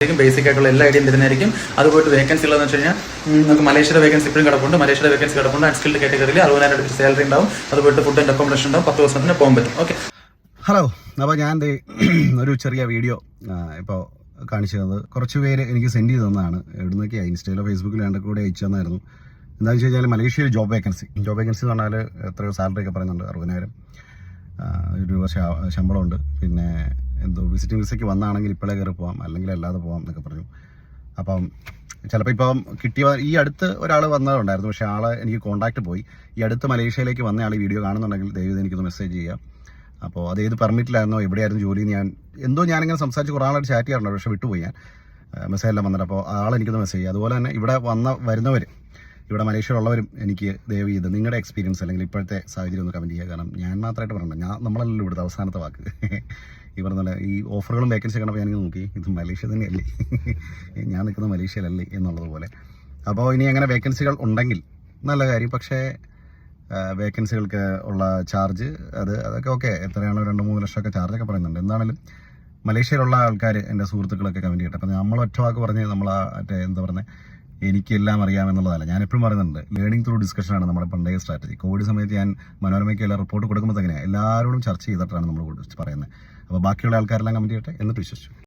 Basic ആയിട്ടുള്ള എല്ലാ ഐഡിയയും തരുന്നതായിരിക്കും അതുപോലെ വേക്കൻസി ഉള്ളതെന്ന് വെച്ച് കഴിഞ്ഞാൽ നമുക്ക് മലേഷ്യയുടെ വേക്കൻസി ഇപ്പോഴും കിടപ്പുണ്ട്. മലേഷ്യയുടെ വേക്കൻസി കിടപ്പുണ്ട്. അൺസ്കിൽഡ് കാറ്റഗറിയിൽ അറുപതിനായിരം രൂപ സാലറി ഉണ്ടാവും. അതുപോലെ ഫുഡ് ആൻഡ് അക്കോമഡേഷൻ ഉണ്ടാവും. പത്ത് ദിവസത്തിന് പോകാൻ പറ്റും. ഓക്കെ ഹലോ അപ്പോൾ ഞാൻ ഒരു ചെറിയ വീഡിയോ ഇപ്പോൾ കാണിച്ചു തന്നത്. കുറച്ച് പേര് എനിക്ക് സെൻഡ് ചെയ്ത് തന്നതാണ്. എവിടുന്നൊക്കെയാണ് ഇൻസ്റ്റയിലോ ഫേസ്ബുക്കിലോ എന്റെ കൂടെ അയച്ചു തന്നായിരുന്നു. എന്താണെന്ന് വെച്ച് കഴിഞ്ഞാൽ മലേഷ്യയിൽ ജോബ് വേക്കൻസി ജോബ് വേക്കൻസി എന്ന് പറഞ്ഞാൽ എത്രയോ സാലറി ഒക്കെ പറയുന്നുണ്ട്. അറുപതിനായിരം ഒരു വർഷം ശമ്പളമുണ്ട്. പിന്നെ എന്തോ വിസിറ്റിംഗ് വിസയ്ക്ക് വന്നാണെങ്കിൽ ഇപ്പോഴേ കയറി പോകാം അല്ലെങ്കിൽ അല്ലാതെ പോകാം എന്നൊക്കെ പറഞ്ഞു. അപ്പം ചിലപ്പോൾ ഇപ്പം കിട്ടിയ ഈ അടുത്ത് ഒരാൾ വന്നതുണ്ടായിരുന്നു പക്ഷേ ആളെ എനിക്ക് കോൺടാക്റ്റ് പോയി. ഈ അടുത്ത് മലേഷ്യയിലേക്ക് വന്ന ആൾ ഈ വീഡിയോ കാണുന്നുണ്ടെങ്കിൽ ദയവ് എനിക്കൊന്ന് മെസ്സേജ് ചെയ്യാം. അപ്പോൾ അത് ഏത് പെർമിറ്റിലായിരുന്നോ എവിടെയായിരുന്നു ജോലി ഞാൻ എന്തോ ഞാനിങ്ങനെ സംസാരിച്ച് കുറേ ആളായിട്ട് ചാറ്റ് ചെയ്യാറുണ്ട് പക്ഷേ വിട്ടുപോയി ഞാൻ. മെസ്സേജ് എല്ലാം വന്നിട്ട് അപ്പോൾ ആൾ എനിക്കൊന്ന് മെസ്സേജ് ചെയ്യുക അതുപോലെ തന്നെ ഇവിടെ വന്ന വരുന്നവർ ഇവിടെ മലേഷ്യയിലുള്ളവരും എനിക്ക് ദയവ് ചെയ്ത് നിങ്ങളുടെ എക്സ്പീരിയൻസ് അല്ലെങ്കിൽ ഇപ്പോഴത്തെ സാഹചര്യം ഒന്ന് കമന്റ് ചെയ്യുക. കാരണം ഞാൻ മാത്രമായിട്ട് പറയണ്ട ഞാൻ നമ്മളല്ലല്ലോ ഇവിടുത്തെ അവസാനത്തെ വാക്ക്. ഈ പറഞ്ഞ പോലെ ഈ ഓഫറുകളും വേക്കൻസി കണ്ടപ്പോൾ ഞാനിങ്ങനെ നോക്കി ഇത് മലേഷ്യ തന്നെയല്ലേ? ഞാൻ നിൽക്കുന്നത് മലേഷ്യയിലല്ലേ എന്നുള്ളതുപോലെ അപ്പോൾ ഇനി അങ്ങനെ വേക്കൻസികൾ ഉണ്ടെങ്കിൽ നല്ല കാര്യം. പക്ഷേ വേക്കൻസികൾക്ക് ഉള്ള ചാർജ് അത് അതൊക്കെ ഓക്കെ എത്രയാണോ രണ്ട് മൂന്ന് ലക്ഷമൊക്കെ ചാർജൊക്കെ പറയുന്നുണ്ട്. എന്താണെങ്കിലും മലേഷ്യയിലുള്ള ആൾക്കാർ എന്റെ സുഹൃത്തുക്കളൊക്കെ കമന്റ് ചെയ്യട്ടെ. അപ്പം നമ്മൾ ഒറ്റ വാക്ക് പറഞ്ഞ് നമ്മൾ മറ്റേ എന്താ പറയുന്നത് എനിക്കെല്ലാം അറിയാമെന്നുള്ളതല്ല. ഞാൻ എപ്പോഴും പറയുന്നുണ്ട് ലേണിംഗ് ത്രൂ ഡിസ്കഷൻ ആണ് നമ്മുടെ പണ്ടേ സ്ട്രാറ്റജി കോവിഡ് സമയത്ത് ഞാൻ മനോരമയ്ക്ക് എല്ലാം റിപ്പോർട്ട് കൊടുക്കുമ്പോൾ തന്നെയാണ് എല്ലാവരോടും ചർച്ച ചെയ്തിട്ടാണ് നമ്മൾ പറയുന്നത്. അപ്പോൾ ബാക്കിയുള്ള ആൾക്കാരെല്ലാം കമന്റ് ചെയ്യട്ടെ? എന്നിട്ട് വിശ്വസിച്ചു.